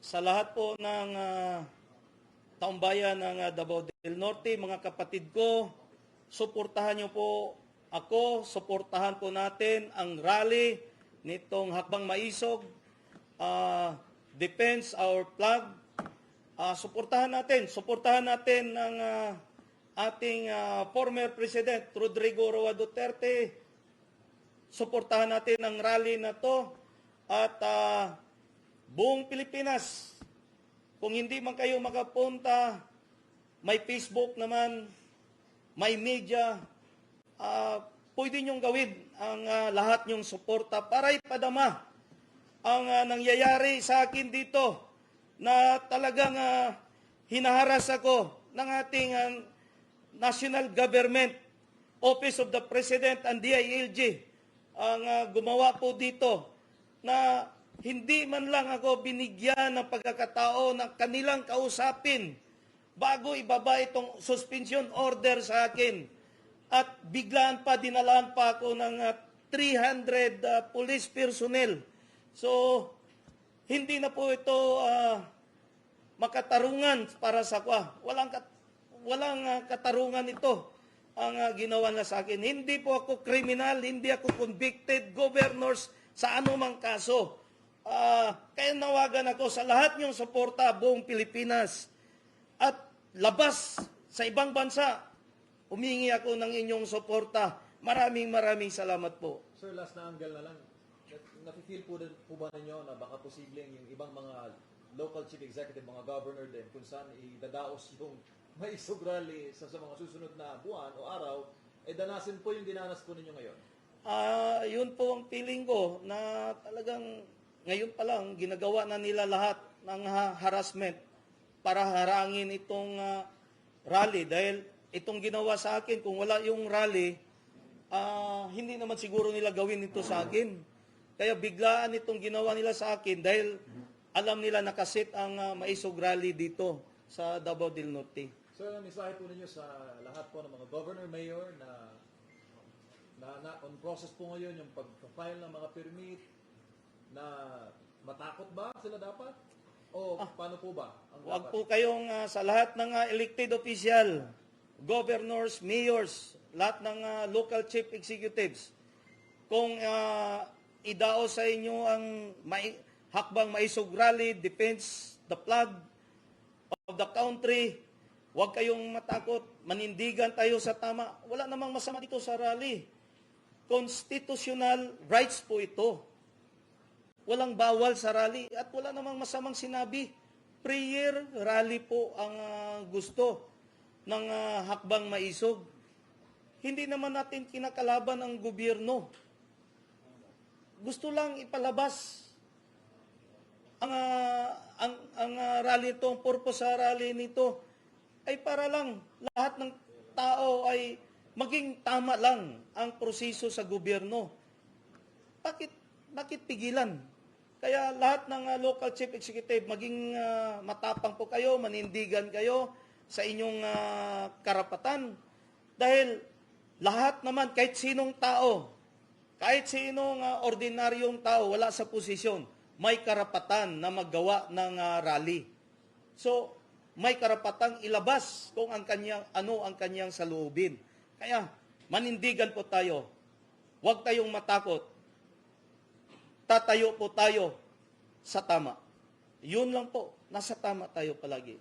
sa lahat po ng uh, taumbayan ng ah, Davao del Norte, mga kapatid ko, suportahan niyo po ako, suportahan po natin ang rally nitong Hakbang Maisog, ah, Defense Our Flag, Ah, suportahan natin, suportahan natin ng ah, ating ah, former President Rodrigo Roa Duterte. Suportahan natin ang rally na to at ah, buong Pilipinas. Kung hindi man kayo makapunta, may Facebook naman, may media, ah, pwede niyong gawin ang ah, lahat niyong suporta para ipadama ang ah, nangyayari sa akin dito na talagang ah, hinaharas ako ng ating ah, national government, Office of the President and DILG ang ah, gumawa po dito na hindi man lang ako binigyan ng pagkakatao na kanilang kausapin bago ibaba itong suspension order sa akin. At biglaan pa, dinalaan pa ako ng ah, 300 ah, police personnel. So, hindi na po ito ah, makatarungan para sa kwa. Walang kat- walang ah, katarungan ito ang ah, ginawa na sa akin. Hindi po ako kriminal, hindi ako convicted governors sa anumang kaso. Ah, kaya nawagan ako sa lahat niyong suporta buong Pilipinas at labas sa ibang bansa. Humingi ako ng inyong suporta. Maraming maraming salamat po. Sir, last na angle na lang. Nafe-feel po, din- po ba ninyo na baka posibleng yung ibang mga local chief executive, mga governor din, kung saan idadaos yung may isog rally sa, sa mga susunod na buwan o araw, eh danasin po yung dinanas po ninyo ngayon. Ah, yun po ang feeling ko na talagang ngayon pa lang ginagawa na nila lahat ng ha- harassment para harangin itong ah, rally dahil itong ginawa sa akin kung wala yung rally ah, hindi naman siguro nila gawin ito sa akin. Kaya biglaan itong ginawa nila sa akin dahil alam nila nakasit ang ah, maisog rally dito sa Davao del Norte. Sir, ang mensahe po ninyo sa lahat po ng mga governor, mayor na na, na on process po ngayon yung pag-file ng mga permit na matakot ba sila dapat? O paano po ba? Ang Huwag dapat? po kayong ah, sa lahat ng ah, elected official, governors, mayors, lahat ng ah, local chief executives, kung ah, idao sa inyo ang mai, hakbang maisog rally, defense the flag of the country, huwag kayong matakot, manindigan tayo sa tama. Wala namang masama dito sa rally. Constitutional rights po ito. Walang bawal sa rally at wala namang masamang sinabi. Prayer rally po ang ah, gusto ng ah, hakbang maisog. Hindi naman natin kinakalaban ang gobyerno. Gusto lang ipalabas ang ah, ang ang ah, rally ito, ang purpose sa rally nito ay para lang lahat ng tao ay maging tama lang ang proseso sa gobyerno. Bakit bakit pigilan? Kaya lahat ng ah, local chief executive maging ah, matapang po kayo, manindigan kayo sa inyong ah, karapatan dahil lahat naman kahit sinong tao, kahit sinong ah, ordinaryong tao wala sa posisyon, may karapatan na maggawa ng ah, rally. So, may karapatang ilabas kung ang kanyang ano ang kanyang saloobin. Kaya manindigan po tayo. Huwag tayong matakot. Tatayo po tayo sa tama. Yun lang po. Nasa tama tayo palagi.